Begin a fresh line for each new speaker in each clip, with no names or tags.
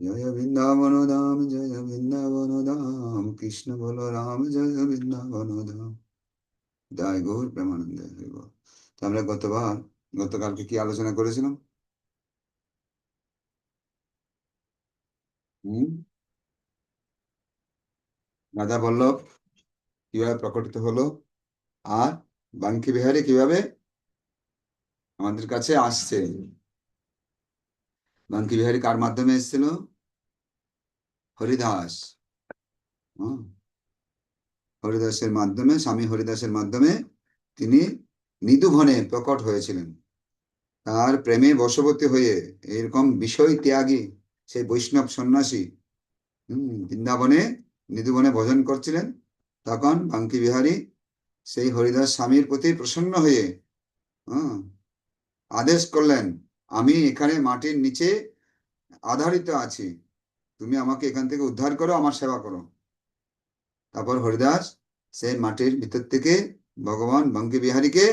জয় বৃন্দাবন ধাম জয় বৃন্দাবন ধাম কৃষ্ণ বল রাম জয় বৃন্দাবন ধাম জয় গৌর। প্রেমানন্দ আমরা গতবার, গতকালকে কি আলোচনা করেছিলাম? হম? রাধা বল্লভ কীভাবে প্রকটিত হলো? আর বাঙ্কি বিহারী কীভাবে আমাদের কাছে আসছে? বাঙ্কি বিহারী কার মাধ্যমে এসেছিল? হরিদাস। হরিদাসের মাধ্যমে, স্বামী হরিদাসের মাধ্যমে তিনি নিদুভনে প্রকট হয়েছিলেন। তার প্রেমে বশবর্তী হয়ে এরকম বিষয় ত্যাগী সেই বৈষ্ণব সন্ন্যাসী, হম, বৃন্দাবনে নিদুবনে ভজন করছিলেন। তখন বাঙ্কি বিহারী সেই হরিদাস স্বামীর প্রতি প্রসন্ন হয়ে আদেশ করলেন, আমি এখানে মাটির নিচে আধারিত আছি। তুমি আমাকে এখান থেকে উদ্ধার করো, আমার সেবা করো। তারপর হরিদাস সেই মাটির ভিতর থেকে ভগবান বঙ্কি বিহারীকে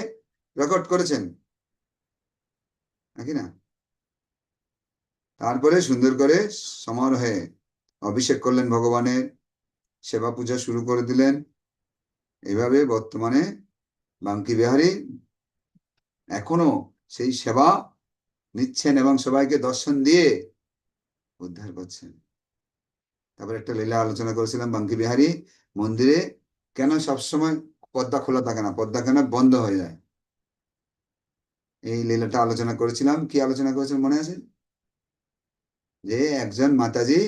প্রকট করেছেন। নাকি না? তারপরে সুন্দর করে সমারোহে অভিষেক করলেন ভগবানের, সেবা পূজা শুরু করে দিলেন। এইভাবে বর্তমানে বাঙ্কি বিহারী এখনও সেই সেবা নিচ্ছেন এবং সবাইকে দর্শন দিয়ে উদ্ধার করছেন। তারপর একটা লীলা আলোচনা করেছিলাম, বাঙ্কি বিহারী মন্দিরে। কেন সবসময় পদ্মা খোলা থাকে না? পদ্মা কেন বন্ধ হয়ে যায়? এই লীলাটা আলোচনা করেছিলাম। কি আলোচনা করেছিলাম মনে আছে? যে একজন মাতাজি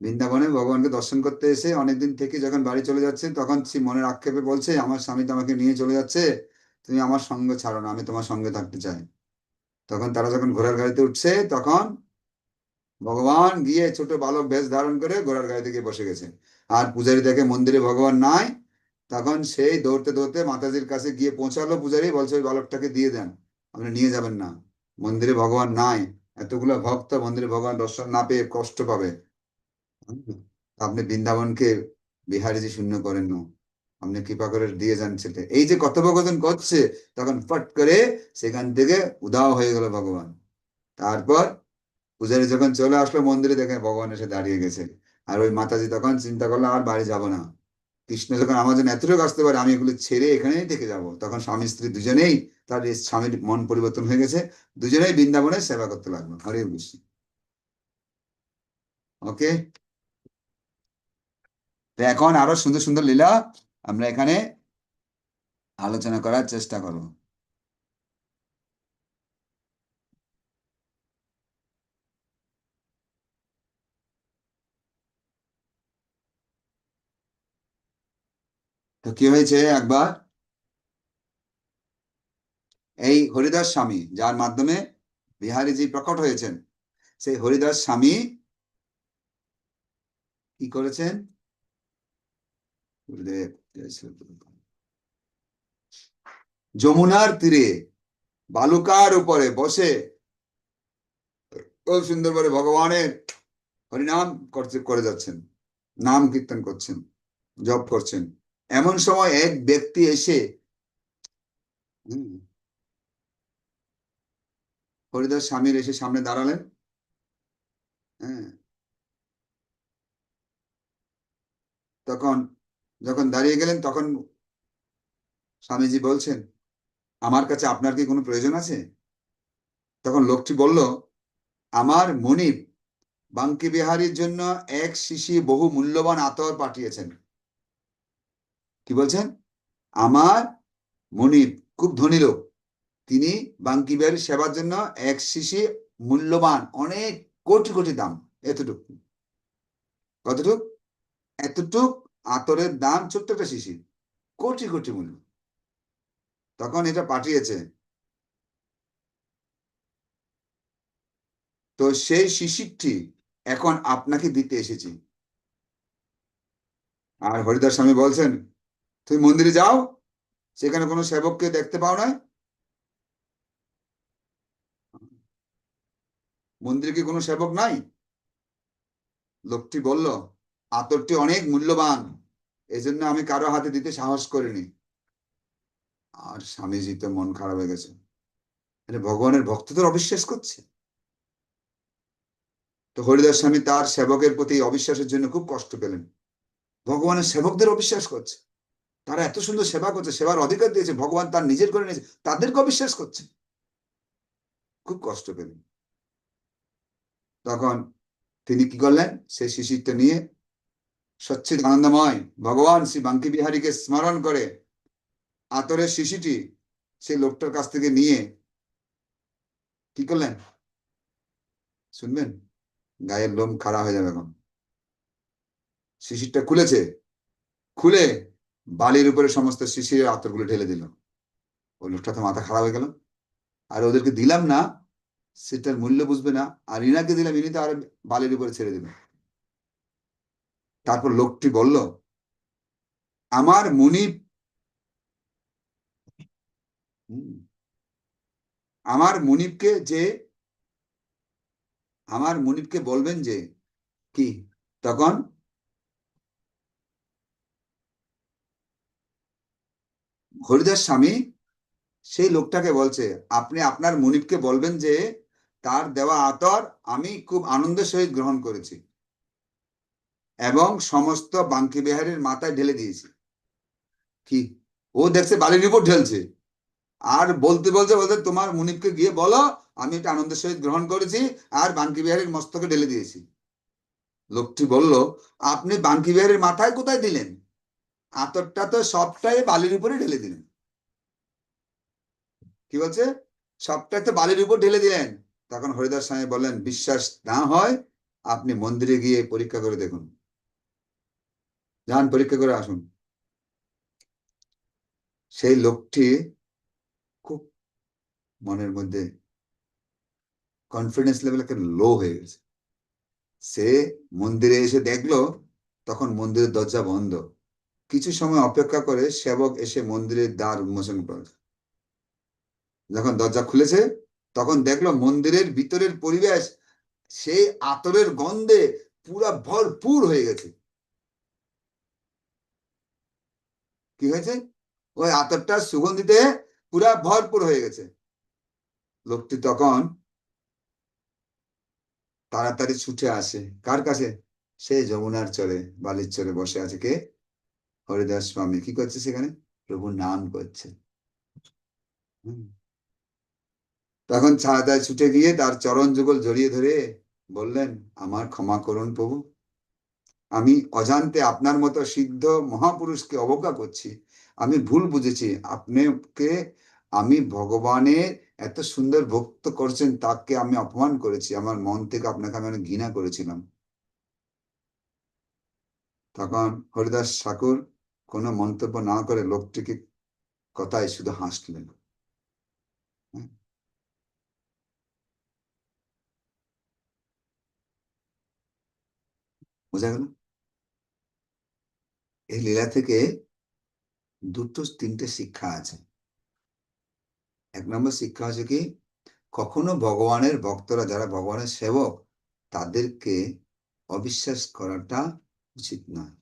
বৃন্দাবনে ভগবানকে দর্শন করতে এসে অনেকদিন থেকে যখন বাড়ি চলে যাচ্ছে, তখন সে মনের আক্ষেপে বলছে, আমার স্বামী তো আমাকে নিয়ে চলে যাচ্ছে, তুমি আমার সঙ্গে ছাড়ো না, আমি তোমার সঙ্গে থাকতে চাই। তখন তারা যখন ঘোড়ার গাড়িতে উঠছে, তখন ভগবান গিয়ে ছোট বালক বেশ ধারণ করে ঘোড়ার গায়ে গিয়ে বসে গেছে আর পূজারি দেখে মন্দিরে ভগবান নাই, তখন সেই দৌড়তে দৌড়তে মাতাজির কাছে গিয়ে পৌঁছালো। পূজারি বলছে, ওই বালকটাকে দিয়ে দেন, আপনি নিয়ে যাবেন না। মন্দিরে ভগবান নাই, এতগুলো ভক্ত মন্দিরে ভগবান দর্শন না পেয়ে কষ্ট পাবে। আপনি বৃন্দাবনকে বিহারিজি শূন্য করেন না। আপনি কৃপা করে দিয়ে যান ছেলে। এই যে কথোপকথন করছে, তখন ফট করে সেখান থেকে উদাও হয়ে গেল ভগবান। তারপর পূজারি যখন চলে আসলো মন্দিরে দেখে ভগবান এসে দাঁড়িয়ে গেছে। আর ওই মাতাজি তখন চিন্তা করল, আর বাড়ি যাব না। কৃষ্ণ যখন আমার জন্য এতটুকু আসতে পারে, আমি এগুলো ছেড়ে এখানেই থেকে যাব। তখন স্বামী স্ত্রী দুজনেই, তার স্বামীর মন পরিবর্তন হয়ে গেছে। দুজনেই বৃন্দাবনে সেবা করতে লাগল। হরে কৃষ্ণ। ওকে? তো এখন আরও সুন্দর সুন্দর লীলা আমরা এখানে আলোচনা করার চেষ্টা করব। তো কি হয়েছে একবার? এই হরিদাস স্বামী, যার মাধ্যমে বিহারীজি প্রকট হয়েছেন, সেই হরিদাস স্বামী কি করেছেন? যমুনার তীরে বালুকার উপরে বসে খুব সুন্দর করে ভগবানের হরিনাম করে যাচ্ছেন। নাম কীর্তন করছেন, জপ করছেন। এমন সময় এক ব্যক্তি এসে হরিদাস স্বামীর এসে সামনে দাঁড়ালেন। হ্যাঁ। তখন, যখন দাঁড়িয়ে গেলেন, তখন স্বামীজি বলছেন, আমার কাছে আপনার কি কোনো প্রয়োজন আছে? তখন লোকটি বলল, আমার মনিব বাঙ্কি বিহারীর জন্য এক শিশি বহু মূল্যবান আতর পাঠিয়েছেন। বলছেন? আমার মনিব, খুব ধনী লোক। তিনি বাঙ্কি বিহারীর সেবার জন্য এক শিশি মূল্যবান, অনেক কোটি কোটি দাম, এতটুকু। কতটুক? এতটুক আতরের দাম ছোট্ট একটা শিশি কোটি কোটি মূল্য। তখন এটা পাঠিয়েছে। তো সেই শিশিরটি এখন আপনাকে দিতে এসেছি। আর হরিদাস স্বামী বলছেন তুমি মন্দিরে যাও, সেখানে কোনো সেবককে দেখতে পাও না মন্দিরে কি কোনো সেবক নাই? লোকটি বলল, আতরটি অনেক মূল্যবান, এজন্য আমি কারও হাতে দিতে সাহস করিনি। আর স্বামীজি তো মন খারাপ হয়ে গেছে। মানে ভগবানের ভক্তদের অবিশ্বাস করছে। তো হরিদাস স্বামী তার সেবকের প্রতি অবিশ্বাসের জন্য খুব কষ্ট পেলেন। ভগবানের সেবকদের অবিশ্বাস করছে। তারা এত সুন্দর সেবা করছে, সেবার অধিকার দিয়েছে, ভগবান তার নিজের করে নিয়েছে, তাদেরকে অবিশ্বাস করছে। খুব কষ্ট পেলেন। তখন তিনি কি করলেন? সেই শিশিরটা নিয়ে সচ্ছিদ আনন্দময় ভগবান শ্রী বাঙ্কি বিহারীকে স্মরণ করে আতরের শিশিটি সেই লোকটার কাছ থেকে নিয়ে কি করলেন? শুনবেন? গায়ের লোম খাড়া হয়ে যাবে এখন। শিশিরটা খুলেছে। খুলে বালির উপরে সমস্ত শিশিরের আতরগুলো ঢেলে দিল। ওই লোকটা তো মাথা খারাপ হয়ে গেল। আর ওদেরকে দিলাম না সেটার মূল্য বুঝবে না। আর ইনাকে দিলাম ইনি তো আর বালির উপরে ছেড়ে দিল তারপর লোকটি বলল আমার হুম, আমার মুনিপকে যে আমার মুনিপকে বলবেন যে কি তখন হরিদাস স্বামী, সেই লোকটাকে বলছে, আপনি আপনার মুনিপকে বলবেন যে, তার দেওয়া আতর আমি খুব আনন্দের সহিত গ্রহণ করেছি এবং সমস্ত বাঙ্কি বিহারীর মাথায় ঢেলে দিয়েছি। কি? ও দেখছে বালির উপর ঢেলছে। আর বলতে বলতে বলতে তোমার মুনিপকে গিয়ে বলো, আমি এটা আনন্দের সহিত গ্রহণ করেছি আর বাঙ্কি বিহারীর মস্তকে ঢেলে দিয়েছি। লোকটি বলল, আপনি বাঙ্কি বিহারীর মাথায় কোথায় দিলেন? আতরটা তো সবটাই বালির উপরে ঢেলে দিলেন। কি বলছে? সবটাই তো বালির উপর ঢেলে দিলেন। তখন হরিদাস স্বামী বললেন, বিশ্বাস না হয় আপনি মন্দিরে গিয়ে পরীক্ষা করে দেখুন। যান, পরীক্ষা করে আসুন। সেই লোকটি খুব মনের মধ্যে কনফিডেন্স লেভেল একটা লো হয়ে গেছে। সে মন্দিরে এসে দেখল, তখন মন্দিরের দরজা বন্ধ। কিছু সময় অপেক্ষা করে সেবক এসে মন্দিরের দ্বার উন্মোচন করে। যখন দরজা খুলেছে, তখন দেখল মন্দিরের ভিতরের পরিবেশ, সেই আতরের গন্ধে পুরা ভরপুর হয়ে গেছে। কি হয়েছে? ওই আতরটা সুগন্ধিতে পুরা ভরপুর হয়ে গেছে। লোকটি তখন তাড়াতাড়ি ছুটে আসে। কার কাছে? সে যমুনার চরে, বালির চরে বসে আছে। কে? হরিদাস স্বামী, কি করছে সেখানে? প্রভুর নাম করছে। তখন ছাড়াতায় ছুটে গিয়ে তার চরণ যুগল জড়িয়ে ধরে বললেন, আমার ক্ষমা করুন প্রভু। আমি অজান্তে আপনার মতো সিদ্ধ মহাপুরুষকে অবজ্ঞা করছি। আমি ভুল বুঝেছি। আপনাকে আমি ভগবানের এত সুন্দর ভক্ত করছেন, তাকে আমি অপমান করেছি। আমার মন থেকে আপনাকে আমি অনেক ঘৃণা করেছিলাম। তখন হরিদাস ঠাকুর কোনো মন্তব্য না করে লোকটিকে কথায় শুধু হাসলেন। হ্যাঁ। বোঝা গেল? এই লীলা থেকে দুটো তিনটে শিক্ষা আছে। এক নম্বর শিক্ষা আছে কি, কখনো ভগবানের ভক্তরা, যারা ভগবানের সেবক, তাদেরকে অবিশ্বাস করাটা উচিত নয়।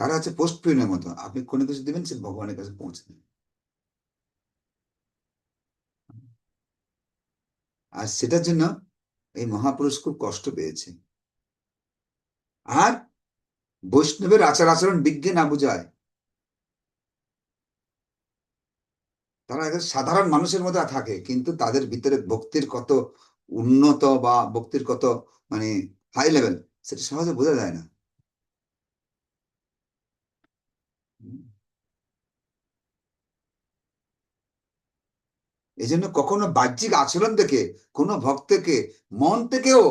তারা হচ্ছে পোস্ট পিনের মতো। আপনি কোনো কিছু দিবেন, সে ভগবানের কাছে পৌঁছে দেবে। আর সেটার জন্য এই মহাপুরুষ খুব কষ্ট পেয়েছে। আর বৈষ্ণবের আচার আচরণ বিজ্ঞে না বুঝায়। তারা একদম সাধারণ মানুষের মধ্যে থাকে, কিন্তু তাদের ভিতরে ভক্তির কত উন্নত বা ভক্তির কত মানে হাই লেভেল সেটা সহজে বোঝা যায় না। এই জন্য কখনো বাহ্যিক আচরণ থেকে কোনো ভক্তকে মন থেকেও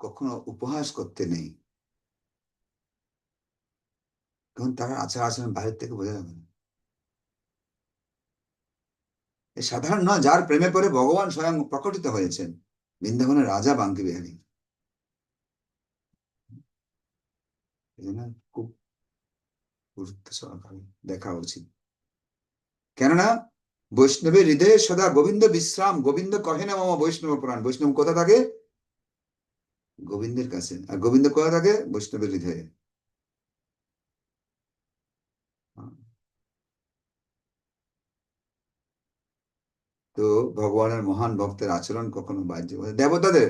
কখনো উপহাস করতে নেই। কারণ তারা আচার আচরণ বাইরের থেকে বোঝা যাবে না। সাধারণ নয়, যার প্রেমে পড়ে ভগবান স্বয়ং প্রকটিত হয়েছেন, বৃন্দাবনের রাজা বাঙ্কি বিহারী। খুব গুরুত্ব সহকারে দেখা উচিত। কেননা বৈষ্ণবের হৃদয়ে সদা গোবিন্দ বিশ্রাম, গোবিন্দ কহে না মামা বৈষ্ণব পুরাণ। বৈষ্ণব কোথা থাকে? গোবিন্দের কাছে। আর গোবিন্দ কোথা থাকে? বৈষ্ণবের হৃদয়ে। তো ভগবানের মহান ভক্তের আচরণ কখনো বাহ্য দেবতাদের,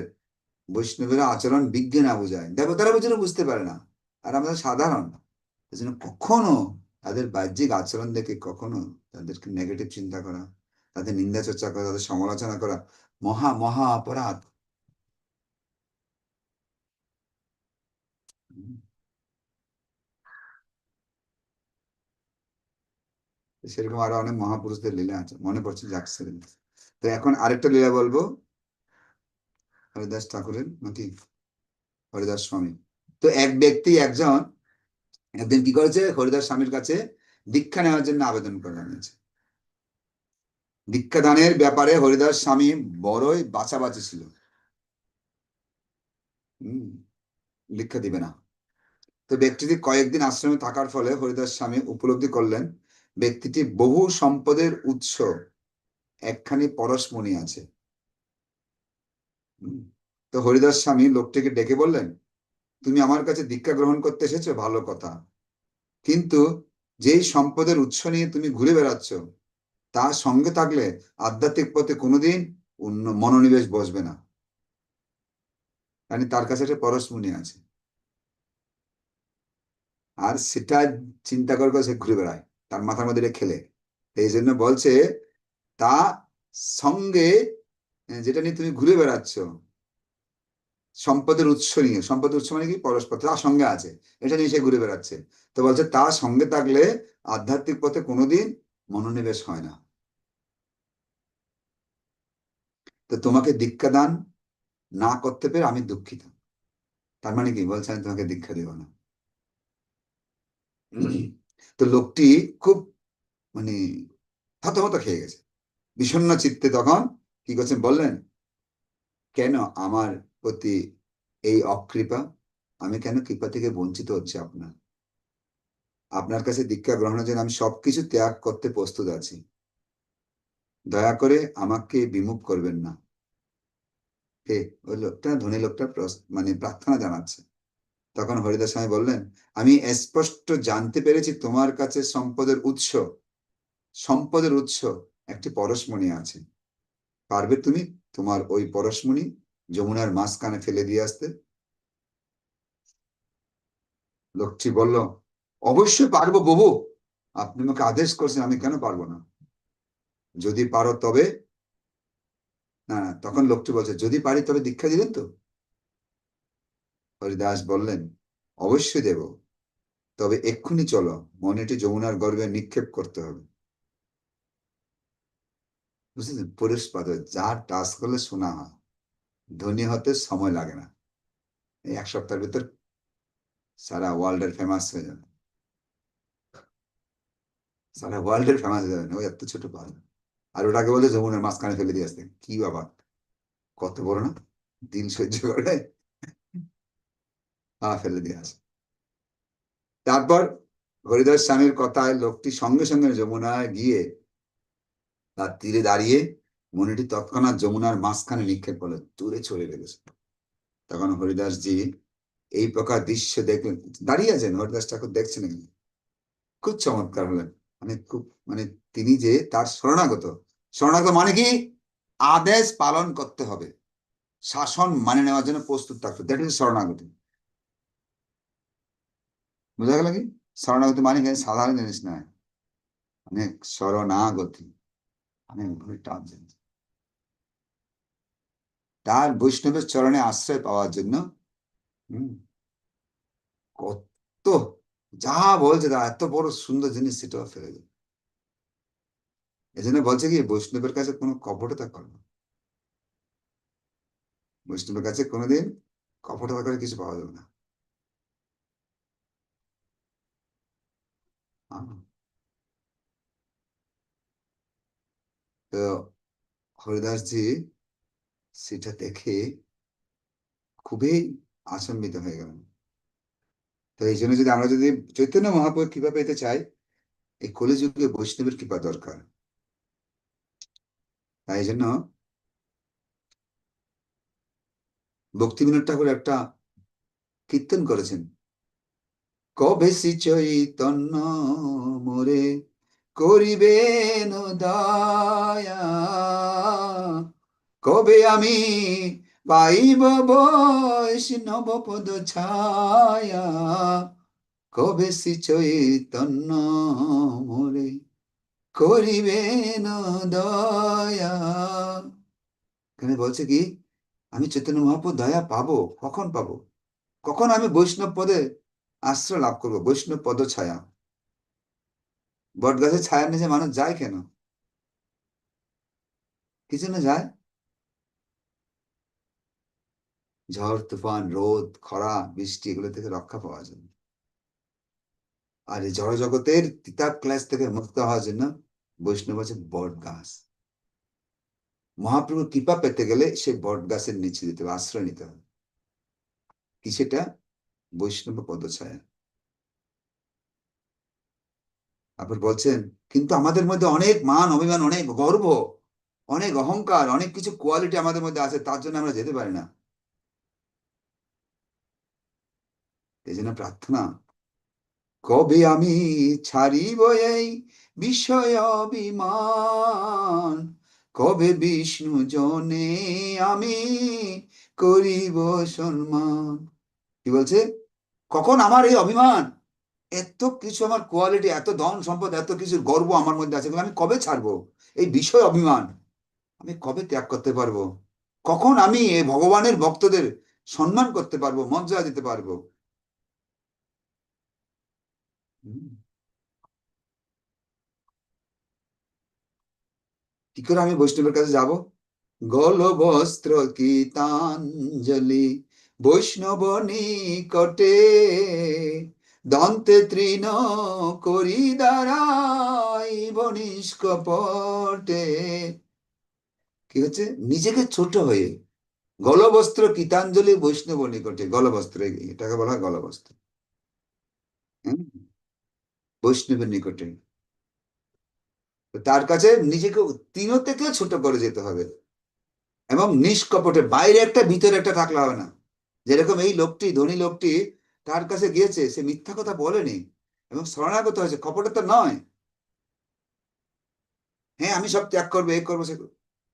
বৈষ্ণবের আচরণ বিজ্ঞে না বোঝায়। দেবতারা বুঝলে বুঝতে পারে না। আর আমরা সাধারণ। কখনো তাদের বাহ্যিক আচরণ দেখে কখনো তাদেরকে নেগেটিভ চিন্তা করা, তাদের নিন্দা চর্চা করা, তাদের সমালোচনা করা মহা মহা অপরাধ। সেরকম আরও অনেক মহাপুরুষদের লীলা আছে, মনে পড়ছে যাচ্ছে তো এখন আরেকটা লীলা বলব। হরিদাস ঠাকুরের নাকি? হরিদাস স্বামী। তো এক ব্যক্তি একজন একদিন কি করেছে? হরিদাস স্বামীর কাছে দীক্ষা নেওয়ার জন্য আবেদন করে জানিয়েছে। দীক্ষাদানের ব্যাপারে হরিদাস স্বামী বড়ই বাছাবাছি ছিল। দীক্ষা দিবে না। তো ব্যক্তিটি কয়েকদিন আশ্রমে থাকার ফলে হরিদাস স্বামী উপলব্ধি করলেন, ব্যক্তিটি বহু সম্পদের উৎস একখানি পরশমণি আছে। তো হরিদাস স্বামী লোকটিকে ডেকে বললেন তুমি আমার কাছে দীক্ষা গ্রহণ করতে এসেছ, ভালো কথা। কিন্তু যেই সম্পদের উৎস নিয়ে তুমি ঘুরে বেড়াচ্ছ তার সঙ্গে থাকলে আধ্যাত্মিক পথে কোনোদিন মনোনিবেশ বসবে না। তার কাছে একটা পরশমণি আছে। আর সেটা চিন্তা করে সে ঘুরে বেড়ায়, তার মাথার মধ্যে খেলে। এই জন্য বলছে, তা সঙ্গে, যেটা নিয়ে তুমি ঘুরে বেড়াচ্ছ সম্পদের উৎস নিয়ে, সম্পদের উৎস মানে কি? পরস্পর তার সঙ্গে আছে। এটা নিয়ে সে ঘুরে বেড়াচ্ছে। তো বলছে, তার সঙ্গে থাকলে আধ্যাত্মিক পথে কোনোদিন মনোনিবেশ হয় না। তো তোমাকে দীক্ষা দান না করতে পেরে আমি দুঃখিত। তার মানে কি? বলছে, আমি তোমাকে দীক্ষা দেব না। তো লোকটি খুব মানে হতহত খেয়ে গেছে। বিষণ্ন চিত্তে তখন কি করছেন? বললেন, কেন? আমার প্রতি এই অকৃপা, আমি কেন কৃপা থেকে বঞ্চিত হচ্ছে আপনার? আপনার কাছে দীক্ষা গ্রহণের জন্য আমি সবকিছু ত্যাগ করতে প্রস্তুত আছি। দয়া করে আমাকে বিমুখ করবেন না। হে, ওই লোকটা, ধনী লোকটা মানে প্রার্থনা জানাচ্ছে। তখন হরিদাস স্বামী বললেন, আমি স্পষ্ট জানতে পেরেছি তোমার কাছে সম্পদের উৎস। সম্পদের উৎস একটি পরশমণি আছে। পারবে তুমি তোমার ওই পরশমণি যমুনার মাঝখানে ফেলে দিয়ে আসতে? লোকটি বলল, অবশ্যই পারব ববু। আপনি আমাকে আদেশ করছেন, আমি কেন পারব না? যদি পারো তবে না না, তখন লোকটি বলছে, যদি পারি তবে দীক্ষা দিলেন তো? হরিদাস বললেন, অবশ্যই দেব। তবে এক্ষুনি চলো, মনেটি যমুনার গর্বে নিক্ষেপ করতে হবে। বুঝলেন? পুরুষ পাদ যার টাচ করলে শোনা। হয় ধনী হতে সময় লাগে না। এই এক সপ্তাহের ভিতর সারা ওয়ার্ল্ডের ফেমাস হয়ে যাবে। সারা ওয়ার্ল্ডের ফেমাস হয়ে যাবে না। ওই এত ছোট পাহাড়। আর ওটাকে বলে যমুনার মাঝখানে ফেলে দিয়ে আসতে। কি বাবা! কত বড় না? দিন সহ্য করে। পা ফেলে দিয়ে আসে। তারপর হরিদাস স্বামীর কথায় লোকটি সঙ্গে সঙ্গে যমুনায় গিয়ে তার তীরে দাঁড়িয়ে মনিটি তৎক্ষণাৎ যমুনার মাঝখানে নিক্ষেপ করল দূরে চলে গেছে তখন হরিদাস জি এই প্রকার দৃশ্য দেখলেন। দাঁড়িয়ে আছেন, হরিদাস ঠাকুর দেখছেন খুব চমৎকার হলেন। মানে খুব মানে তিনি যে তার শরণাগত। শরণাগত মানে কি? আদেশ পালন করতে হবে। শাসন মানে নেওয়ার জন্য প্রস্তুত থাকতে দ্যাট ইজ শরণাগতি। বোঝা গেল কি? শরণাগতি মানে কি? সাধারণ জিনিস নয়। অনেক শরণাগতি। অনেক টান জিনিস। তার বৈষ্ণবের চরণে আশ্রয় পাওয়ার জন্য কত, যা বলছে তা এত বড় সুন্দর জিনিস সেটাও ফেলে দেবে এই জন্য বলছে কি, বৈষ্ণবের কাছে কোনো কপটতা করো না। বৈষ্ণবের কাছে কোনোদিন কপটতা করে কিছু পাওয়া যাবে না। তো হরিদাসজি সেটা দেখে খুবই আচম্বিত হয়ে গেলেন তো এই জন্য যদি আমরা যদি চৈতন্য মহাপ্রভুর কৃপা পেতে চাই, এই কলিযুগে বৈষ্ণবের কৃপা দরকার। তাই জন্য ভক্তিবিনোদ ঠাকুর একটা কীর্তন করেছেন। কবে শ্রী চৈতন্য মোরে করিবেন দয়া? কবে আমি পাইব বৈষ্ণব পদ ছায়া? কবে শ্রী চৈতন্য মোরে করিবেন দয়া? এখানে বলছে কি, আমি চৈতন্য মহাপ্রভু দয়া পাবো, কখন পাবো? কখন আমি বৈষ্ণব পদে আশ্রয় লাভ করব? বৈষ্ণব পদ ছায়া। বট গাছের ছায়ার নিচে মানুষ যায় কেন? কি জন্য যায়? ঝড়, তুফান, রোদ, খরা, বৃষ্টি এগুলো থেকে রক্ষা পাওয়ার জন্য। আর এই জড় জগতের তিতাব ক্লাস থেকে মুক্ত হওয়ার জন্য বৈষ্ণব আছে বট গাছ। মহাপ্রভুর কৃপা পেতে গেলে সে বট গাছের নিচে দিতে হবে, আশ্রয় নিতে হবে। কি সেটা? বৈষ্ণব পদছায়া। তারপর বলছেন, কিন্তু আমাদের মধ্যে অনেক মান, অভিমান, অনেক গর্ব, অনেক অহংকার, অনেক কিছু কোয়ালিটি আমাদের মধ্যে আছে, তার জন্য আমরা যেতে পারি না। এই জন্য প্রার্থনা, কবে আমি ছাড়িব এই বিষয় অভিমান? কবে বিষ্ণু জনে আমি করিব সম্মান? কি বলছে? কখন আমার এই অভিমান? এত কিছু আমার কোয়ালিটি এত ধন সম্পদ, এত কিছু গর্ব আমার মধ্যে আছে আমি কবে ছাড়বো? এই বিষয় অভিমান, আমি কবে ত্যাগ করতে পারব? কখন আমি এই ভগবানের ভক্তদের সম্মান করতে পারব, মর্যাদা দিতে পারব। কি করে আমি বৈষ্ণবের কাছে যাব? গল বস্ত্র কীতাঞ্জলি বৈষ্ণব নিকটে দন্তে তৃণ করি দাঁড়াই বনিষ্কপটে কি হচ্ছে? নিজেকে ছোট হয়ে গলবস্ত্র কীতাঞ্জলি বৈষ্ণব নিকটে, গলবস্ত্র এটাকে বলা হয় গলবস্ত্র। হুম। বৈষ্ণবের নিকটে। তার কাছে নিজেকে তিনো থেকে ছোট করে যেতে হবে। এবং নিষ্কপটে বাইরে একটা, ভিতরে একটা থাকলে হবে না। যেরকম এই লোকটি, ধনী লোকটি তার কাছে গিয়েছে, সে মিথ্যা কথা বলেনি এবং শরণাগত হয়েছে। কপটে তো নয়। হ্যাঁ আমি সব ত্যাগ করব, এ করব, সে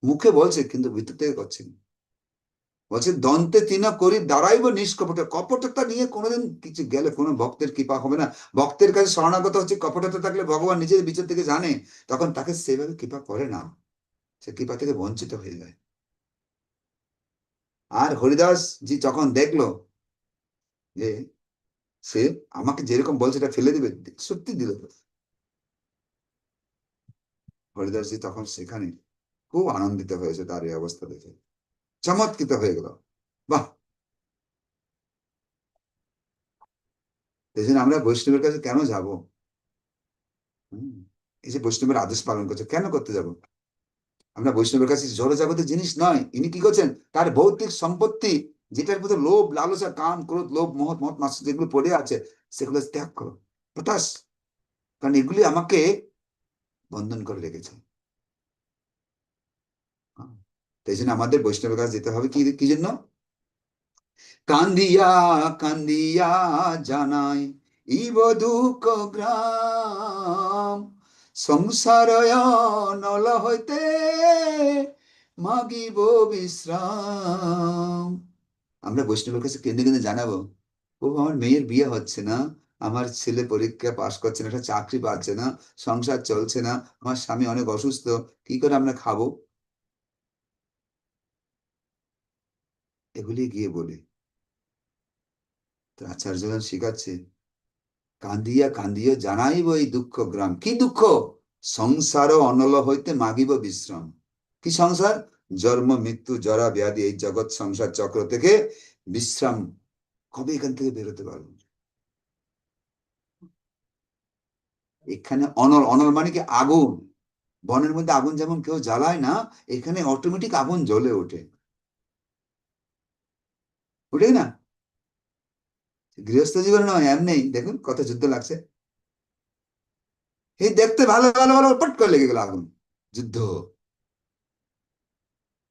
মুখে বলছে, কিন্তু ভিতর থেকে করছে না। বলছে, দন্তে তিন করি দাঁড়াইব নিষ্কপটে। কপটতা নিয়ে কোনোদিন কিছু গেলে কোনো ভক্তের কৃপা হবে না। ভক্তের কাছে শরণাগত হচ্ছে, কপটতা থাকলে ভগবান নিজের বিচার থেকে জানে, তখন তাকে সেভাবে কৃপা করে না। সে কৃপা থেকে বঞ্চিত হয়ে যায়। আর হরিদাস জি যখন দেখল যে সে আমাকে যেরকম বলছে, এটা ফেলে দিবে, সত্যি দিল হরিদাস জি তখন সেখানে খুব আনন্দিত হয়েছে তার এই অবস্থা দেখে। চমৎকৃত হয়ে গেল। বাহ! এই জন্য আমরা বৈষ্ণবের কাছে কেন যাব? এই যে বৈষ্ণবের আদেশ পালন করছে, কেন করতে যাব? আমরা বৈষ্ণবের কাছে জড়জাগতিক জিনিস নয়, ইনি কি করছেন? তার ভৌতিক সম্পত্তি, যেটার মধ্যে লোভ, লালসা কাম ক্রোধ, লোভ, মহৎ মহৎ মাস যেগুলো পড়ে আছে, সেগুলো ত্যাগ করো। হতাশ কারণ এগুলি আমাকে বন্ধন করে রেখেছে হ্যাঁ, তাই জন্য আমাদের বৈষ্ণবের কাছে যেতে হবে। কি কি জন্য? কান্দিয়া কান্দিয়া জানাই ইব দুঃখ গ্রাম। সংসারয় নল হইতে মাগিব বিশ্রাম। আমরা বৈষ্ণবের কাছে কেঁদে কেঁদে জানাব, ও, আমার মেয়ের বিয়ে হচ্ছে না, আমার ছেলে পরীক্ষা পাশ করছে না, একটা চাকরি পাচ্ছে না, সংসার চলছে না, আমার স্বামী অনেক অসুস্থ, কি করে আমরা খাব? এগুলি গিয়ে বলি। তো আচার্যগণ শিখাচ্ছে, কান্দিয়া কান্দিয়া জানাইব এই দুঃখ গ্রাম। কি দুঃখ? সংসার অনল হইতে মাগিব বিশ্রাম। কি সংসার? জন্ম, মৃত্যু, জরা, ব্যাধি, এই জগৎ সংসার চক্র থেকে বিশ্রাম। কবে এখান থেকে বেরোতে পারব? এখানে অনল অনল মানে কি আগুন? বনের মধ্যে আগুন যেমন কেউ জ্বালায় না, এখানে অটোমেটিক আগুন জ্বলে ওঠে। ওঠে না? গৃহস্থ জীবনে নয়, এমনি। দেখুন কত যুদ্ধ লাগছে। এই দেখতে ভালো ভালো ভালো, পট করে লেগে গেল আগুন, যুদ্ধ।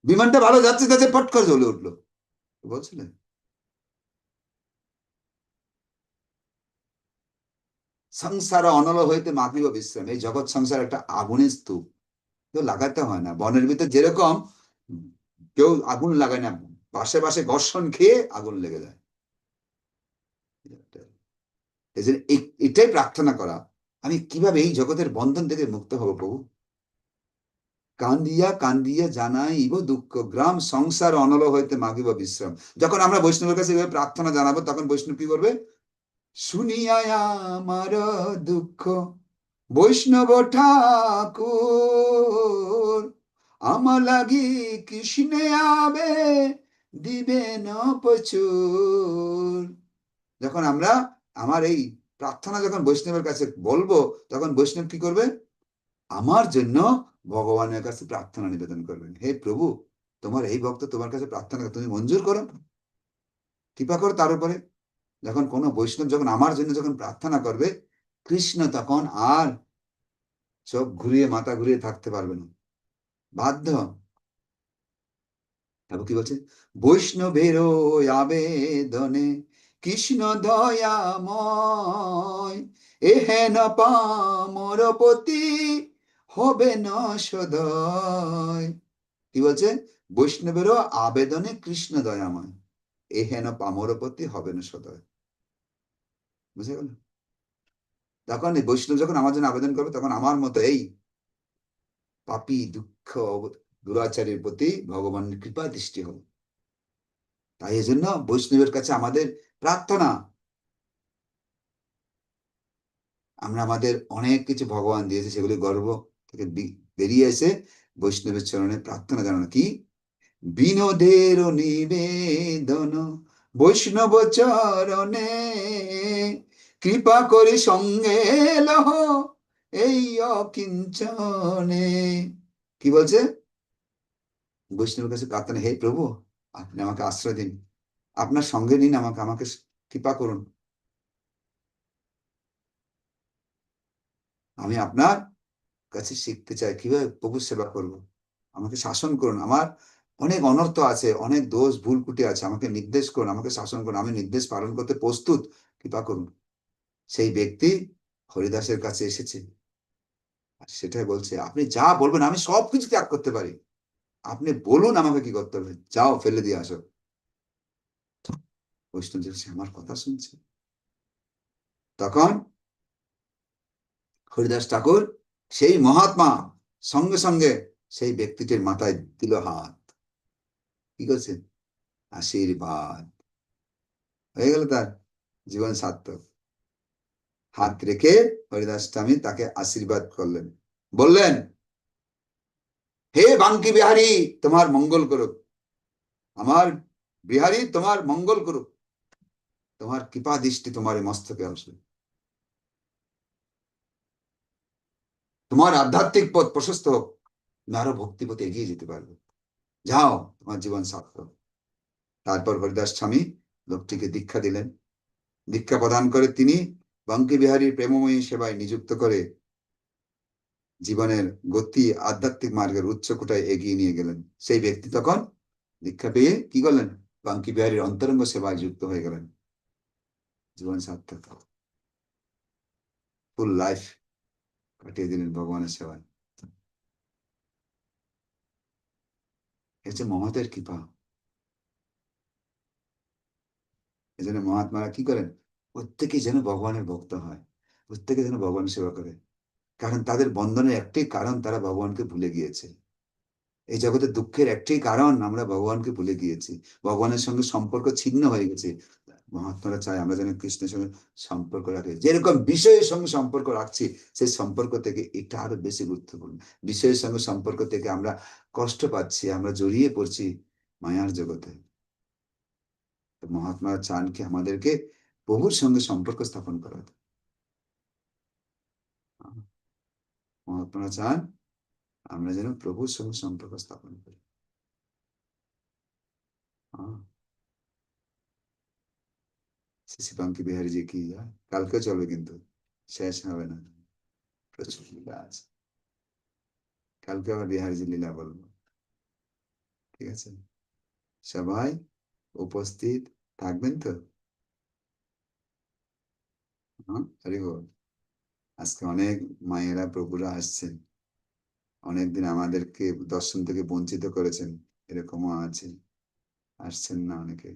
বিমানটা ভালো যাচ্ছে যাচ্ছে, পট করে জ্বলে উঠল। বলছিলেন? সংসার অনল হইতে মাপিব বিশ্রাম। এই জগৎ সংসার একটা আগুনের স্তূপ। কেউ লাগাতে হয় না। বনের ভিতর যেরকম, কেউ আগুন লাগায় না। পাশে পাশে ঘর্ষণ খেয়ে আগুন লেগে যায়। এই এটাই প্রার্থনা করা। আমি কীভাবে এই জগতের বন্ধন থেকে মুক্ত হব প্রভু? কান্দিয়া কান্দিয়া জানাইব দুঃখ গ্রাম, সংসার অনল হইতে মাগিব বিশ্রাম। যখন আমরা বৈষ্ণবের কাছে প্রার্থনা জানাব, তখন বৈষ্ণব কি করবে? শুনিয়া আমার দুঃখ, বৈষ্ণব ঠাকুর, আমার লাগি কৃষ্ণে আবে দিবে না প্রচুর। যখন আমরা আমার এই প্রার্থনা যখন বৈষ্ণবের কাছে বলব, তখন বৈষ্ণব কি করবে? আমার জন্য ভগবানের কাছে প্রার্থনা নিবেদন করবেন। হে প্রভু, তোমার এই ভক্ত তোমার কাছে প্রার্থনা তুমি মঞ্জুর করো কৃপা করো তার উপরে। যখন কোনো বৈষ্ণব যখন আমার জন্য যখন প্রার্থনা করবে, কৃষ্ণ তখন আর চোখ ঘুরিয়ে, মাথা ঘুরিয়ে থাকতে পারবে না। বাধ্য তারপর কি বলছে? বৈষ্ণবের আবেদনে কৃষ্ণ দয়াময়, এহেন পামর পতি হবে না সদয়। কি বলছে? বৈষ্ণবেরও আবেদনে কৃষ্ণ দয়াময়, এহেন পামরপতি হবে না সদয়। বুঝে গেল? তখন বৈষ্ণব যখন আমার জন্য আবেদন করবে, তখন আমার মতো এই পাপি, দুঃখ দুরাচারের প্রতি ভগবানের কৃপা দৃষ্টি হবে তাই এই জন্য বৈষ্ণবের কাছে আমাদের প্রার্থনা। আমরা আমাদের অনেক কিছু ভগবান দিয়েছে, সেগুলি গর্ব থেকে বেরিয়ে এসে বৈষ্ণবের চরণে প্রার্থনা জানানো কি? বিনোদের নিবেদন, বৈষ্ণব চরণে কৃপা করে সঙ্গে এই অকিঞ্চনে। কি বলছে? বৈষ্ণবের কাছে প্রার্থনা, হে প্রভু, আপনি আমাকে আশ্রয় দিন। আপনার সঙ্গে নিন, আমাকে আমাকে কৃপা করুন। আমি আপনার কাছে শিখতে চাই, কীভাবে প্রভু সেবা করব? আমাকে শাসন করুন। আমার অনেক অনর্থ আছে, অনেক দোষ, ভুল কুটি আছে। আমাকে নির্দেশ করুন, আমাকে শাসন করুন। আমি নির্দেশ পালন করতে প্রস্তুত। কৃপা করুন। সেই ব্যক্তি হরিদাসের কাছে এসেছে। সেটাই বলছে, আপনি যা বলবেন, আমি সবকিছু ত্যাগ করতে পারি। আপনি বলুন আমাকে কি করতে হবে। যাও ফেলে দিয়ে আসো। বৈষ্ণব বলছে, আমার কথা শুনছে। তখন হরিদাস ঠাকুর সেই মহাত্মা সঙ্গে সঙ্গে সেই ব্যক্তিটির মাথায় দিল হাত। কি করছে আশীর্বাদ। হয়ে গেল তার জীবন সার্থক। হাত রেখে হরিদাস স্বামী তাকে আশীর্বাদ করলেন। বললেন হে বাঙ্কি বিহারী, তোমার মঙ্গল করুক। আমার বিহারী, তোমার মঙ্গল করুক। তোমার কৃপা দৃষ্টি তোমার মস্তকে আসবে তোমার আধ্যাত্মিক পথ প্রশস্ত হোক তুমি আরও ভক্তি পথে এগিয়ে যেতে পারবে। যাও, তোমার জীবন সার্থক। তারপর হরিদাস স্বামী লোকটিকে দীক্ষা দিলেন। দীক্ষা প্রদান করে তিনি বাঙ্কি বিহারীর প্রেমময়ী সেবায় নিযুক্ত করে জীবনের গতি আধ্যাত্মিক মার্গের উচ্চ কোটায় এগিয়ে নিয়ে গেলেন। সেই ব্যক্তি তখন দীক্ষা পেয়ে কি করলেন? বাঙ্কি বিহারীর অন্তরঙ্গ সেবায় যুক্ত হয়ে গেলেন। জীবন সার্থক। ফুল লাইফ কাটিয়ে দিলেন ভগবানের সেবায়। হচ্ছে মহতের কৃপা। এজন্য মহাত্মারা কি করেন? প্রত্যেকেই যেন ভগবানের ভক্ত হয়। প্রত্যেকে যেন ভগবান সেবা করে। কারণ তাদের বন্ধনের একটাই কারণ তারা ভগবানকে ভুলে গিয়েছে। এই জগতের দুঃখের একটাই কারণ আমরা ভগবানকে ভুলে গিয়েছি। ভগবানের সঙ্গে সম্পর্ক ছিন্ন হয়ে গেছে। মহাত্মারা চায় আমরা যেন কৃষ্ণের সঙ্গে সম্পর্ক রাখি। যেরকম বিষয়ের সঙ্গে সম্পর্ক রাখছি, সেই সম্পর্ক থেকে এটা আরও বেশি গুরুত্বপূর্ণ। বিষয়ের সঙ্গে সম্পর্ক থেকে আমরা কষ্ট পাচ্ছি, আমরা জড়িয়ে পড়ছি মায়ার জগতে। তো মহাত্মারা চান কি আমাদেরকে প্রভুর সঙ্গে সম্পর্ক স্থাপন করাতে মহাত্মারা চান আমরা যেন প্রভুর সঙ্গে সম্পর্ক স্থাপন করি। আহ। শ্রী বাঙ্কি বিহারীজি কি কালকে চলবে কিন্তু, শেষ হবে না। প্রচুর লীলা আছে। কালকে আবার বিহারীজি লীলা বলব। ঠিক আছে? সবাই উপস্থিত থাকবেন তো? হ্যাঁ হরি বল আজকে অনেক মায়েরা প্রভুরা আসছেন। অনেকদিন আমাদেরকে দর্শন থেকে বঞ্চিত করেছেন, এরকমও আছে আসছেন না অনেকে।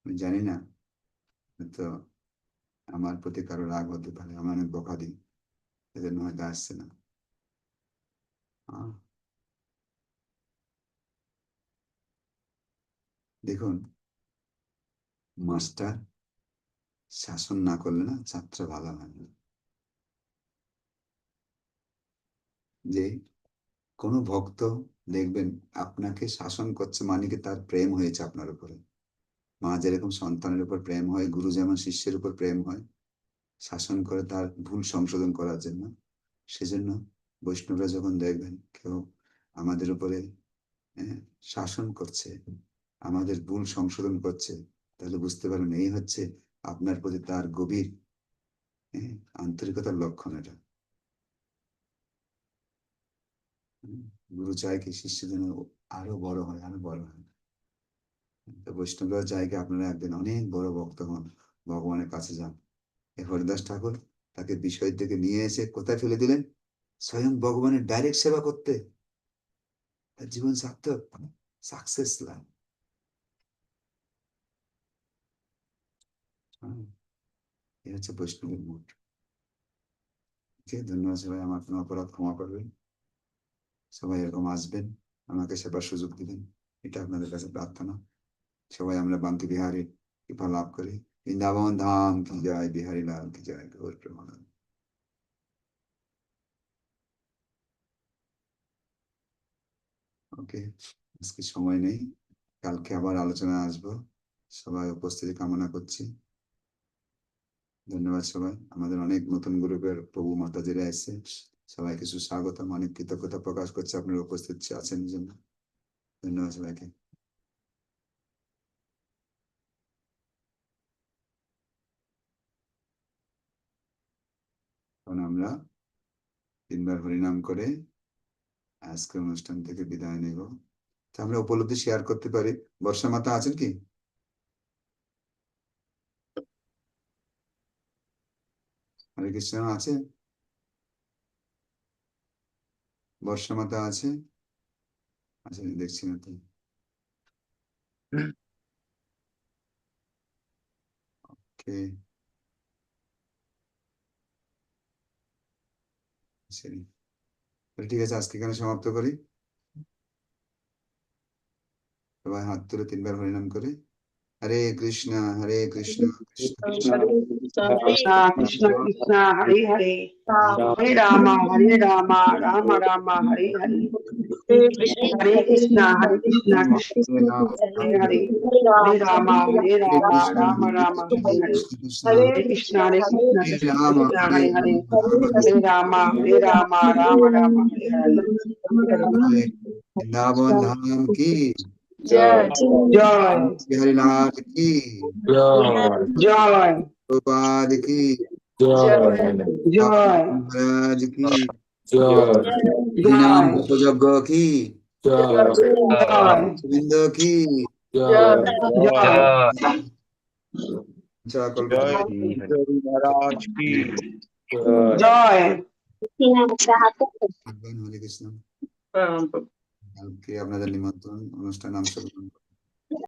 আমি জানি না তো আমার প্রতি কারও রাগ হতে পারে, আমি অনেক বকা দিই, এজন্য হয়তো আসছে না। দেখুন, মাস্টার শাসন না করলে না ছাত্র ভালো হয় না। যে কোনো ভক্ত দেখবেন আপনাকে শাসন করছে মানে কি তার প্রেম হয়েছে আপনার উপরে। মা যেরকম সন্তানের উপর প্রেম হয়, গুরু যেমন শিষ্যের উপর প্রেম হয়, শাসন করে তার ভুল সংশোধন করার জন্য। সেজন্য বৈষ্ণবরা যখন দেখবেন কেউ আমাদের উপরে শাসন করছে, আমাদের ভুল সংশোধন করছে, তাহলে বুঝতে পারবেন এই হচ্ছে আপনার প্রতি তার গভীর আন্তরিকতার লক্ষণ এটা হুম, গুরু চায় কি শিষ্য যেন আরও বড় হয় আরও বড় হয়। তো বৈষ্ণবরা চায় কি আপনারা একদিন অনেক বড় ভক্ত হন ভগবানের কাছে যান। এই হরিদাস ঠাকুর তাকে বিষয় থেকে নিয়ে এসে কোথায় ফেলে দিলেন? স্বয়ং ভগবানের ডাইরেক্ট সেবা করতে। তার জীবন সার্থক সাকসেস লাভ এই হচ্ছে বৈষ্ণবের আছে, ধন্যবাদ সবাই আমার কোনো অপরাধ ক্ষমা করবেন। সবাই এরকম আসবেন, আমাকে সেবার সুযোগ দিবেন। এটা আপনাদের কাছে প্রার্থনা। সবাই আমরা বান্তি বিহারে কৃপা লাভ করি। বৃন্দাবন ধাম কি জয়, বিহারী লাল কি জয় গৌর ওকে, আজকে সময় নেই। কালকে আবার আলোচনা আসব। সবাই উপস্থিতি কামনা করছি। ধন্যবাদ সবাই। আমাদের অনেক নতুন গ্রুপের প্রভু মাতাজিরা এসছে। সবাইকে সুস্বাগতম। অনেক কৃতজ্ঞতা প্রকাশ করছে আপনার উপস্থিত আছেন জন্য। ধন্যবাদ সবাইকে। আমরা তিনবার হরিনাম করে আজকের অনুষ্ঠান থেকে বিদায় নেব। তা আমরা উপলব্ধি শেয়ার করতে পারি। বর্ষা মাতা আছেন কি? হরে কৃষ্ণ, আছে? বর্ষা মাতা আছে? আচ্ছা দেখছি না তো। ওকে। সরি তাহলে ঠিক আছে আজকে এখানে সমাপ্ত করি। সবাই হাত তুলে তিনবার হরিনাম করে। হরে কৃষ্ণ হরে কৃষ্ণ কৃষ্ণ কৃষ্ণ।
कृष्णा कृष्ण कृष्णा हरे हरे हरे राम हरे राम राम राम हरे हरे हरे कृष्णा हरे कृष्णा कृष्ण हरे हरे हरे राम हरे राम राम राम हरे हरे हरे कृष्णा हरे कृष्णा कृष्ण हरे हरे हरे राम हरे राम राम राम हरे हरे
नाम नाम की
जय
जय हरिनाथ की
जय जय
गोपाल की
Joy
महाराज की
Joy
हरिनाम यज्ञ की
Joy
गोविंद की
Joy
সকল
জয় হরি মহারাজ কি
Joy
হরে কৃষ্ণ কালকে আপনাদের নিমন্ত্রণ অনুষ্ঠান অংশগ্রহণ করতে।